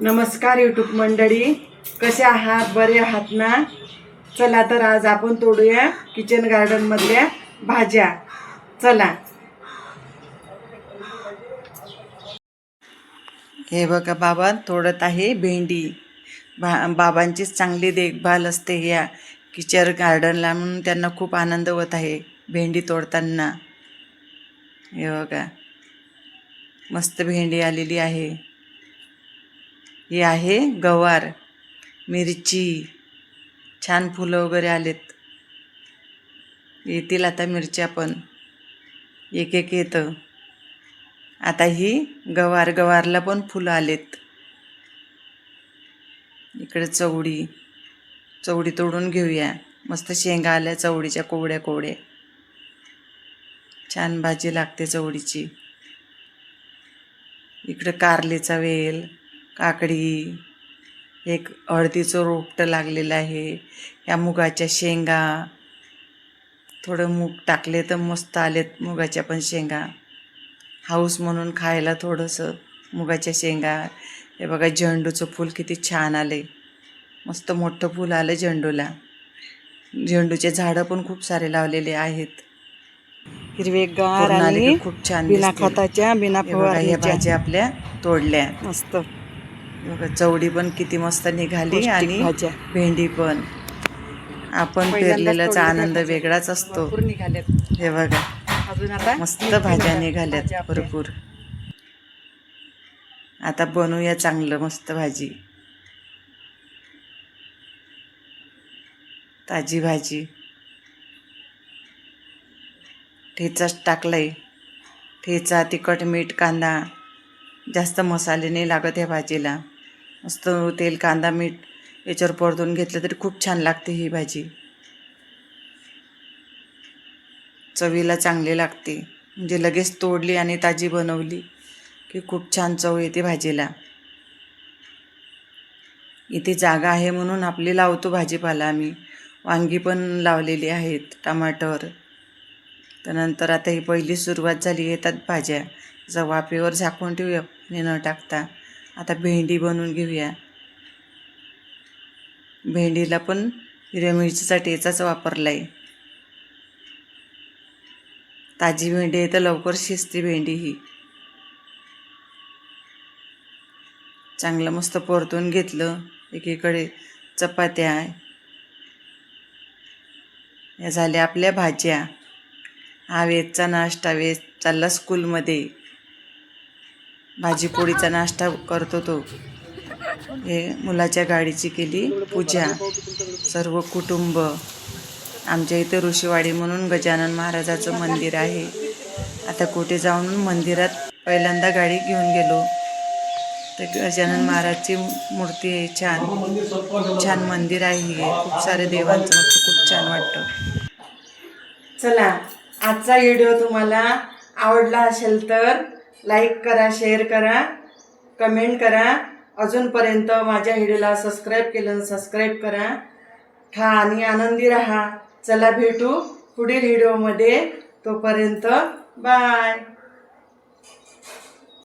नमस्कार यूट्यूब मंडळी. कसे आहात? बरे आहात ना? चला तर आज आपण तोडूया किचन गार्डनमधल्या भाज्या. चला. हे बघा बाबा तोडत आहे भेंडी. बा बाबांचीच चांगली देखभाल असते या किचन गार्डनला म्हणून त्यांना खूप आनंद होत आहे भेंडी तोडताना. हे बघा. मस्त भेंडी आलेली आहे. ही आहे गवार मिरची छान फुलं वगैरे आलेत. येतील आता मिरच्या पण. एक एक येतं. आता ही गवार गवारला पण फुलं आलेत. इकडे चवडी चवडी तोडून घेऊया. मस्त शेंगा आल्या चवडीच्या कोवड्या कोवड्या छान भाजी लागते चवडीची इकडं कारलेचा वेल. काकडी एक हळदीचं रोपटं लागलेलं आहे या मुगाच्या शेंगा. थोडं मूग टाकले तर मस्त आलेत मुगाच्या पण शेंगा. हाऊस म्हणून खायला थोडंसं मुगाच्या शेंगा. हे बघा झेंडूचं फूल किती छान आले मस्त मोठं फूल आलं झेंडूला. झेंडूचे झाडं पण खूप सारे लावलेले आहेत. हिरवेगार आणि खूप छान बिना. खताच्या बिना हे फवारणीच्या. भाज्या आपल्या तोडल्या. मस्त. चवडी पण किती मस्त निघाली आणि. भेंडी पण. आपण पेरलेल्याचा आनंद. वेगळाच असतो. हे बघा अजून आता? मस्त भाज्या निघाल्यात. भरपूर. आता बनवूया चांगलं मस्त भाजी. ताजी भाजी. ठेचाच टाकलाय. ठेचा तिखट मीठ कांदा. जास्त मसाले नाही लागत ह्या भाजीला. मस्त तेल कांदा मीठ याच्यावर परतून घेतलं तरी खूप छान लागते ही भाजी. चवीला चांगली लागते. म्हणजे लगेच तोडली आणि ताजी बनवली की खूप छान चव येते भाजीला. इथे जागा आहे म्हणून आपली लावतो भाजीपाला आम्ही. वांगी पण लावलेली आहेत टमाटर त्यानंतर आता ही पहिली सुरुवात झाली येतात भाज्या. जर वाफेवर झाकून ठेवूया न टाकता आता भेंडी बनवून घेऊया. भेंडीला पण हिरव्या मिरचीचा टेचाच वापरला आहे ताजी भेंडी आहे तर लवकर शिजते भेंडी ही. चांगलं मस्त परतून घेतलं. एकीकडे चपात्या या झाल्या आपल्या भाज्या. हा वेजचा नाश्ता वेज चालला स्कूलमध्ये. भाजीपोळीचा नाश्ता करतो तो. हे मुलाच्या गाडीची केली पूजा. सर्व कुटुंब. आमच्या इथे ऋषीवाडी म्हणून गजानन महाराजाचं मंदिर आहे. आता कुठे जाऊन मंदिरात पहिल्यांदा गाडी घेऊन गेलो. तर गजानन महाराजची मूर्ती आहे छान. खूप छान मंदिर आहे हे. खूप सारे देवांचं. खूप छान वाटतं. चला. आजचा व्हिडिओ तुम्हाला आवडला असेल तर लाईक करा शेअर करा कमेंट करा. अजूनपर्यंत माझ्या व्हिडिओला सबस्क्राईब केलं सबस्क्राईब करा. खा आणि आनंदी राहा. चला भेटू पुढील व्हिडिओमध्ये. तोपर्यंत बाय.